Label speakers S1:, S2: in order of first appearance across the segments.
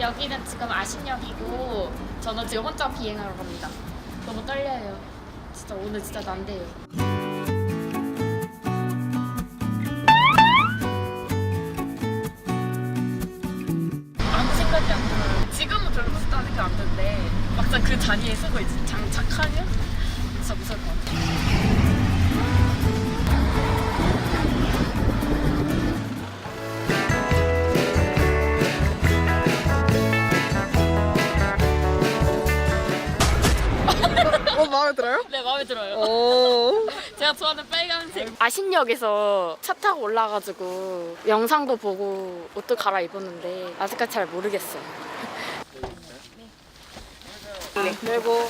S1: 여기는 지금 아신역이고 저는 지금 혼자 비행하러 갑니다. 너무 떨려요. 진짜 오늘 진짜 난데요. 자리에 서고 이제 장착하면 진짜 무서울 것 같아요.
S2: 어 마음에 들어요?
S1: 네 마음에 들어요.
S2: 오.
S1: 제가 좋아하는 빨간색 아신역에서 차 타고 올라가지고 영상도 보고 옷도 갈아입었는데 아직까지 잘 모르겠어요. 네. 그리고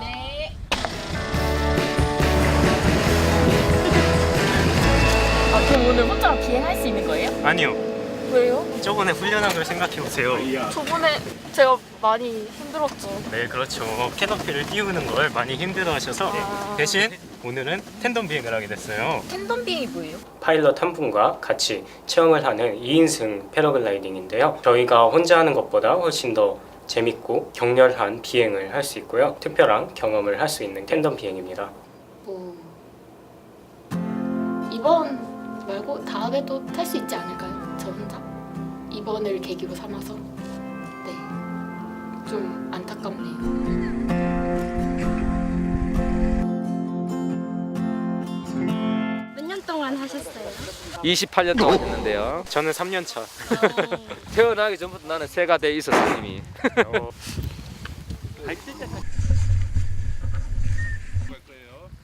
S1: 네. 아 그럼 오늘 혼자 비행할 수 있는 거예요?
S3: 아니요.
S1: 왜요?
S3: 저번에 훈련한 걸 생각해 보세요.
S1: 저번에 제가 많이 힘들었죠.
S3: 네, 그렇죠. 캐노피를 띄우는 걸 많이 힘들어하셔서
S1: 아.
S3: 대신 오늘은 텐덤 비행을 하게 됐어요.
S1: 텐덤 비행이 뭐예요?
S3: 파일럿 한 분과 같이 체험을 하는 2인승 패러글라이딩인데요. 저희가 혼자 하는 것보다 훨씬 더 재밌고 격렬한 비행을 할 수 있고요. 특별한 경험을 할 수 있는 텐덤 비행입니다.
S1: 뭐 이번 말고 다음에도 탈 수 있지 않을까요? 저 혼자 이번을 계기로 삼아서 네 좀 안타깝네요.
S4: 28년 동안 했는데요.
S3: 저는 3년 차.
S4: 태어나기 전부터 나는 새가 돼 있었어 이미.
S3: 어,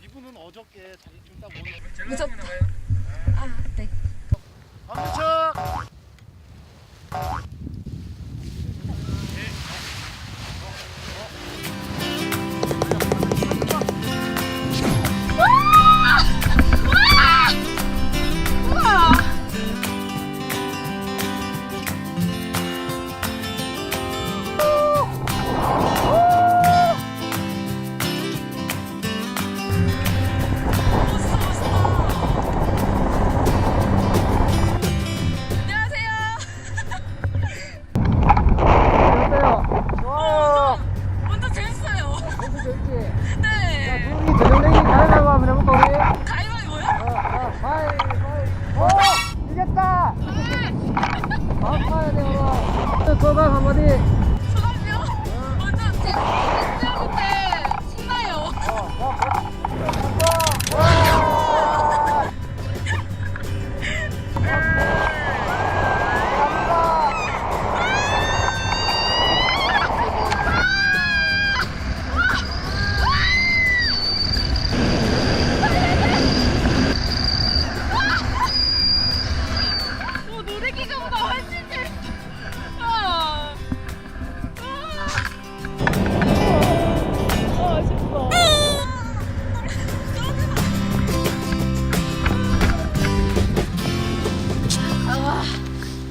S5: 이분은 어저께 자기 지금 딱 오늘
S6: 무섭다. 아, 네.
S2: 오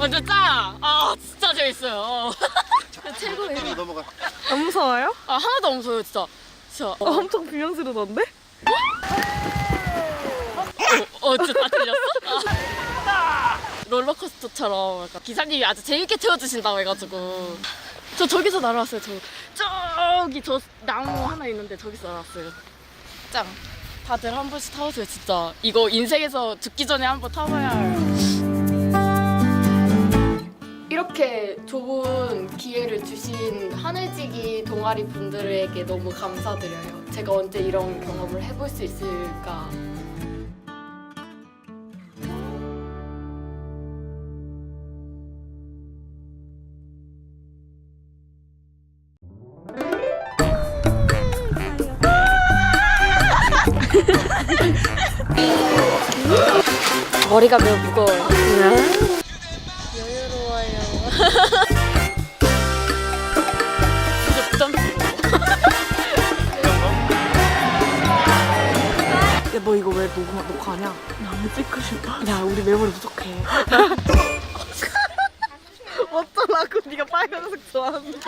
S1: 완전 짱! 아, 진짜 재밌어요. 최고예요.
S5: 넘어가
S2: 안 무서워요?
S1: 아, 하나도 안 무서워요, 진짜. 진짜. 어,
S2: 엄청 비명스러던데?
S1: 어, 어 진짜 다 틀렸어? 아. 롤러코스터처럼 약간 기사님이 아주 재밌게 태워주신다고 해가지고 저 저기서 날아왔어요 저 저기 저 나무 하나 있는데 저기서 날아왔어요 짱 다들 한 번씩 타보세요 진짜 이거 인생에서 죽기 전에 한 번 타봐야 이렇게 좋은 기회를 주신 하늘지기 동아리 분들에게 너무 감사드려요. 제가 언제 이런 경험을 해볼 수 있을까? 머리가 매우 무거워요.
S2: 야너 이거 왜 녹음 녹화하냐? 나무 찍고 싶어. 야 우리 메모리 부족해. 뭐 네가 빨간색 좋아하는데.